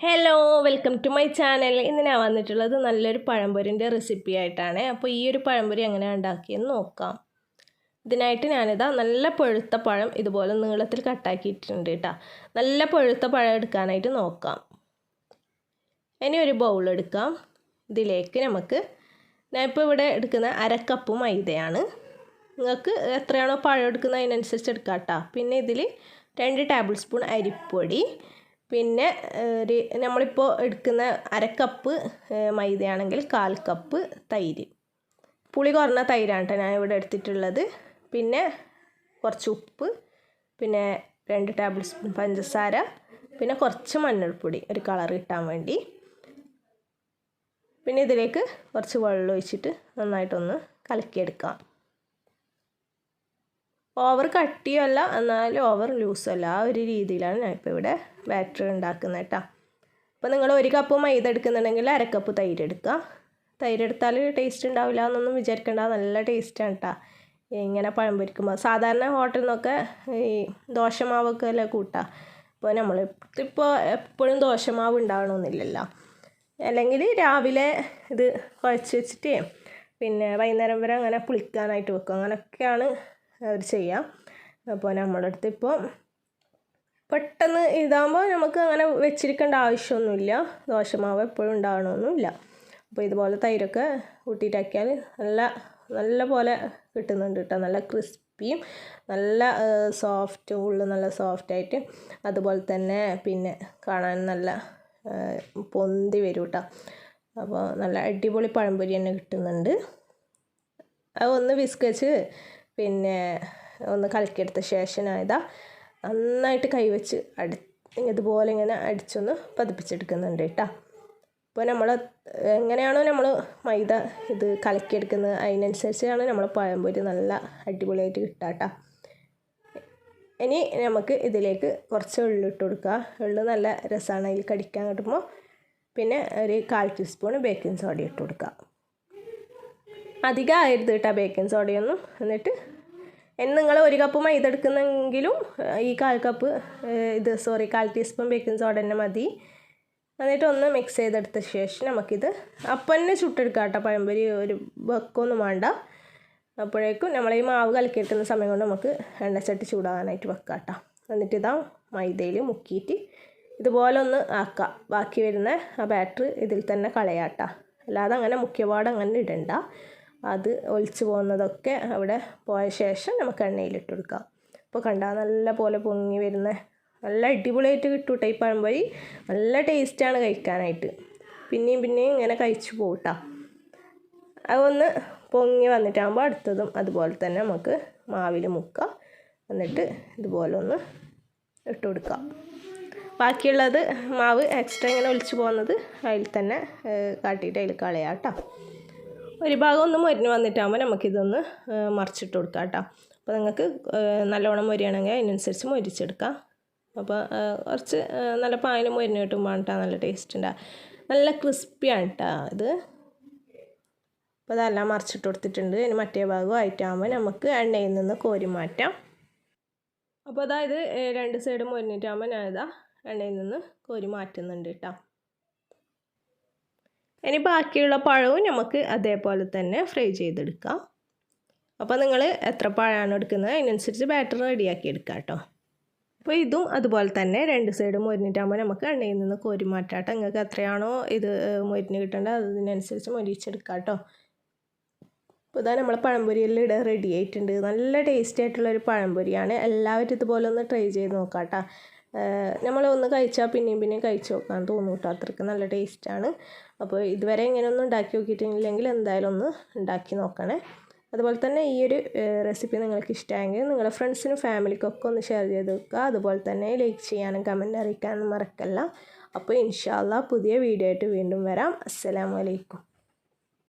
Hello welcome to my channel ഇന്ന് ഞാൻ വന്നിട്ടുള്ളത് നല്ലൊരു പഴംപൊരിന്റെ റെസിപ്പി ആയിട്ടാണ്. അപ്പോൾ ഈ ഒരു പഴംപൊരി എങ്ങനെ ഉണ്ടാക്കിയെന്ന് നോക്കാം. ഇതിനായിട്ട് ഞാനിതാ നല്ല പഴുത്ത പഴം ഇതുപോലെ നീളത്തിൽ കട്ടാക്കിയിട്ടുണ്ട് കേട്ടോ നല്ല പഴുത്ത പഴം എടുക്കാനായിട്ട് നോക്കാം. ഇനി ഒരു ബൗൾ എടുക്കാം. ഇതിലേക്ക് നമുക്ക് ഞാൻ ഇപ്പോൾ ഇവിടെ എടുക്കുന്ന അരക്കപ്പ് മൈദയാണ്. നിങ്ങൾക്ക് എത്രയാണോ പഴം എടുക്കുന്നത് അതിനനുസരിച്ച് എടുക്കാം കേട്ടോ പിന്നെ ഇതിൽ രണ്ട് ടേബിൾ സ്പൂൺ അരിപ്പൊടി പിന്നെ ഒരു നമ്മളിപ്പോൾ എടുക്കുന്ന അരക്കപ്പ് മൈദയാണെങ്കിൽ കാൽ കപ്പ് തൈര്. പുളി കുറഞ്ഞ തൈരാണ് കേട്ടോ ഞാൻ ഇവിടെ എടുത്തിട്ടുള്ളത്. പിന്നെ കുറച്ച് ഉപ്പ് പിന്നെ രണ്ട് ടേബിൾ സ്പൂൺ പഞ്ചസാര പിന്നെ കുറച്ച് മഞ്ഞൾപ്പൊടി ഒരു കളർ കിട്ടാൻ വേണ്ടി. പിന്നെ ഇതിലേക്ക് കുറച്ച് വെള്ളം ഒഴിച്ചിട്ട് നന്നായിട്ടൊന്ന് കലക്കിയെടുക്കാം. ഓവർ കട്ടിയല്ല എന്നാലും ഓവർ ലൂസല്ല. ആ ഒരു രീതിയിലാണ് ഞാനിപ്പോൾ ഇവിടെ ബാറ്റർ ഉണ്ടാക്കുന്നത് കേട്ടോ. അപ്പോൾ നിങ്ങൾ ഒരു കപ്പ് മൈദ എടുക്കുന്നുണ്ടെങ്കിൽ അരക്കപ്പ് തൈര് എടുക്കുക. തൈര് എടുത്താൽ ടേസ്റ്റ് ഉണ്ടാവില്ല എന്നൊന്നും വിചാരിക്കേണ്ട. നല്ല ടേസ്റ്റാണ് കേട്ടോ. ഇങ്ങനെ പഴം പൊരിക്കുമ്പോൾ. സാധാരണ ഹോട്ടലിൽ നിന്നൊക്കെ ഈ ദോശമാവൊക്കെ അല്ലേ കൂട്ടുക അപ്പോൾ നമ്മൾ ഇപ്പോൾ എപ്പോഴും ദോശമാവ് ഉണ്ടാവണമെന്നില്ലല്ലോ. അല്ലെങ്കിൽ രാവിലെ ഇത് കുഴച്ച് വെച്ചിട്ട് പിന്നെ വൈകുന്നേരം വരെ അങ്ങനെ പുളിക്കാനായിട്ട് വെക്കും. അങ്ങനെയൊക്കെയാണ് അവർ ചെയ്യാം. അപ്പോൾ നമ്മുടെ അടുത്ത് ഇപ്പോൾ പെട്ടെന്ന് ഇതാകുമ്പോൾ നമുക്ക് അങ്ങനെ വെച്ചിരിക്കേണ്ട ആവശ്യമൊന്നുമില്ല. ദോശമാവ് എപ്പോഴും ഉണ്ടാകണമൊന്നുമില്ല അപ്പോൾ ഇതുപോലെ തൈരൊക്കെ കൂട്ടിയിട്ടാക്കിയാൽ നല്ല നല്ല പോലെ കിട്ടുന്നുണ്ട് കേട്ടോ. നല്ല ക്രിസ്പിയും നല്ല സോഫ്റ്റ് ഉള്ളു നല്ല സോഫ്റ്റായിട്ട് അതുപോലെ തന്നെ പിന്നെ കാണാൻ നല്ല പൊന്തി വരും കേട്ടോ. അപ്പോൾ നല്ല അടിപൊളി പഴംപൊരി തന്നെ കിട്ടുന്നുണ്ട്. അത് ഒന്ന് വിസ്ക് വെച്ച് പിന്നെ ഒന്ന് കലക്കിയെടുത്ത ശേഷം ഞാൻ നന്നായിട്ട് കൈവച്ച് അടി ഇതുപോലെ ഇങ്ങനെ അടിച്ചൊന്ന് പതിപ്പിച്ചെടുക്കുന്നുണ്ട് കേട്ടോ. അപ്പോൾ നമ്മൾ എങ്ങനെയാണോ നമ്മൾ മൈദ ഇത് കലക്കിയെടുക്കുന്നത് അതിനനുസരിച്ചാണ് നമ്മൾ പഴംപൊരി നല്ല അടിപൊളിയായിട്ട് കിട്ടുക കേട്ടോ ഇനി നമുക്ക് ഇതിലേക്ക് കുറച്ച് ഉള്ളി ഇട്ട് കൊടുക്കുക ഉള്ളു നല്ല രസമാണ് അതിൽ കടിക്കാൻ കിട്ടുമ്പോൾ പിന്നെ ഒരു കാൽ ടീസ്പൂൺ ബേക്കിംഗ് സോഡ ഇട്ട് കൊടുക്കുക അധികം ആയിരുന്നു കേട്ടോ ബേക്കിംഗ് സോഡയൊന്നും. എന്നിട്ട് നിങ്ങൾ ഒരു കപ്പ് മൈദ എടുക്കുന്നെങ്കിലും ഈ കാൽ കപ്പ് ഇത് സോറി കാൽ ടീസ്പൂൺ ബേക്കിംഗ് സോഡ തന്നെ മതി. എന്നിട്ട് ഒന്ന് മിക്സ് ചെയ്തെടുത്ത ശേഷം നമുക്കിത് അപ്പം തന്നെ ചുട്ടെടുക്കാം കേട്ടോ. പഴംപൊരി ഒരു വെക്കൊന്നും വേണ്ട. അപ്പോഴേക്കും നമ്മൾ ഈ മാവ് കലക്കിയെടുക്കുന്ന സമയം കൊണ്ട് നമുക്ക് എണ്ണച്ചട്ടി ചൂടാകാനായിട്ട് വെക്കാം കേട്ടോ. എന്നിട്ട് ഇതാ മൈദയിൽ മുക്കിയിട്ട് ഇതുപോലെ ഒന്ന് ആക്കാം. ബാക്കി വരുന്ന ആ ബാറ്റർ ഇതിൽ തന്നെ കളയാട്ടോ അല്ലാതെ അങ്ങനെ മുഖ്യപാട് അങ്ങനെ ഇടണ്ട. അത് ഒലിച്ചു പോകുന്നതൊക്കെ അവിടെ പോയ ശേഷം നമുക്ക് എണ്ണയിലിട്ട് കൊടുക്കാം. അപ്പോൾ കണ്ടാൽ നല്ല പോലെ പൊങ്ങി വരുന്ന നല്ല അടിപൊളിയായിട്ട് കിട്ടും കേട്ടോ ഈ പഴംപൊരി. നല്ല ടേസ്റ്റാണ് കഴിക്കാനായിട്ട്. പിന്നെയും പിന്നെയും ഇങ്ങനെ കഴിച്ചു പോട്ടാ അതൊന്ന് പൊങ്ങി വന്നിട്ടാകുമ്പോൾ അടുത്തതും അതുപോലെ തന്നെ നമുക്ക് മാവിൽ മുക്കാം എന്നിട്ട് ഇതുപോലെ ഒന്ന് ഇട്ട് കൊടുക്കാം. ബാക്കിയുള്ളത് മാവ് എക്സ്ട്രാ ഇങ്ങനെ ഒലിച്ചു പോകുന്നത് അതിൽ തന്നെ കാട്ടിയിട്ട് അതിൽ കളയാം കേട്ടോ ഒരു ഭാഗം ഒന്ന് മുരിഞ്ഞ് വന്നിട്ടാകുമ്പോൾ നമുക്കിതൊന്ന് മറിച്ചിട്ട് കൊടുക്കാം കേട്ടോ. അപ്പോൾ നിങ്ങൾക്ക് നല്ലോണം മുരിയണമെങ്കിൽ അതിനനുസരിച്ച് മുരിച്ചെടുക്കാം. അപ്പോൾ കുറച്ച് നല്ല പായൽ മുരിഞ്ഞ് കിട്ടുമ്പോൾ കേട്ടോ നല്ല ടേസ്റ്റ് ഉണ്ടാകും നല്ല ക്രിസ്പിയാണ് കേട്ടോ ഇത്. അപ്പോൾ അതെല്ലാം മറിച്ചിട്ട് കൊടുത്തിട്ടുണ്ട്. ഇനി മറ്റേ ഭാഗം ആയിട്ടാകുമ്പോൾ നമുക്ക് എണ്ണയിൽ നിന്ന് കോരി മാറ്റാം. അപ്പോൾ അതായത് രണ്ട് സൈഡും മുരിഞ്ഞിട്ടാകുമ്പോൾ ഞാനിതാ എണ്ണയിൽ നിന്ന് കോരി മാറ്റുന്നുണ്ട് കേട്ടോ ഇനി ബാക്കിയുള്ള പഴവും നമുക്ക് അതേപോലെ തന്നെ ഫ്രൈ ചെയ്തെടുക്കാം. അപ്പോൾ നിങ്ങൾ എത്ര പഴമാണ് എടുക്കുന്നത്? അതിനനുസരിച്ച് ബാറ്റർ റെഡിയാക്കി എടുക്കാം കേട്ടോ. അപ്പോൾ ഇതും അതുപോലെ തന്നെ രണ്ട് സൈഡും മൊരിഞ്ഞിട്ടാകുമ്പോൾ നമുക്ക് എണ്ണയിൽ നിന്ന് കോരി മാറ്റാട്ടോ നിങ്ങൾക്ക് എത്രയാണോ ഇത് മൊരിഞ്ഞ് കിട്ടേണ്ടത് അതിനനുസരിച്ച് മൊരിച്ചെടുക്കാം കേട്ടോ. അപ്പോൾ ഇതാ നമ്മൾ പഴംപൊരിയെല്ലാം ഇവിടെ റെഡി ആയിട്ടുണ്ട്. നല്ല ടേസ്റ്റി ആയിട്ടുള്ളൊരു പഴംപൊരിയാണ്. എല്ലാവരും ഇതുപോലെ ഒന്ന് ട്രൈ ചെയ്ത് നോക്കാം കേട്ടോ. നമ്മൾ ഒന്ന് കഴിച്ചാൽ പിന്നെയും പിന്നെയും കഴിച്ച് നോക്കാൻ തോന്നും കേട്ടോ അത്രയ്ക്ക് നല്ല ടേസ്റ്റാണ് അപ്പോൾ ഇതുവരെ ഇങ്ങനെയൊന്നും ഉണ്ടാക്കി നോക്കിയിട്ടില്ലെങ്കിൽ എന്തായാലും ഒന്ന് ഉണ്ടാക്കി നോക്കണേ. അതുപോലെ തന്നെ ഈ ഒരു റെസിപ്പി നിങ്ങൾക്ക് ഇഷ്ടമായെങ്കിൽ നിങ്ങളുടെ ഫ്രണ്ട്സിനും ഫാമിലിക്കൊക്കെ ഒന്ന് ഷെയർ ചെയ്ത് വെക്കുക. അതുപോലെ തന്നെ ലൈക്ക് ചെയ്യാനും കമന്റ് അറിയിക്കാനും മറക്കല്ല. അപ്പോൾ ഇൻഷാല്ല പുതിയ വീഡിയോ ആയിട്ട് വീണ്ടും വരാം. അസ്സലാമലൈക്കും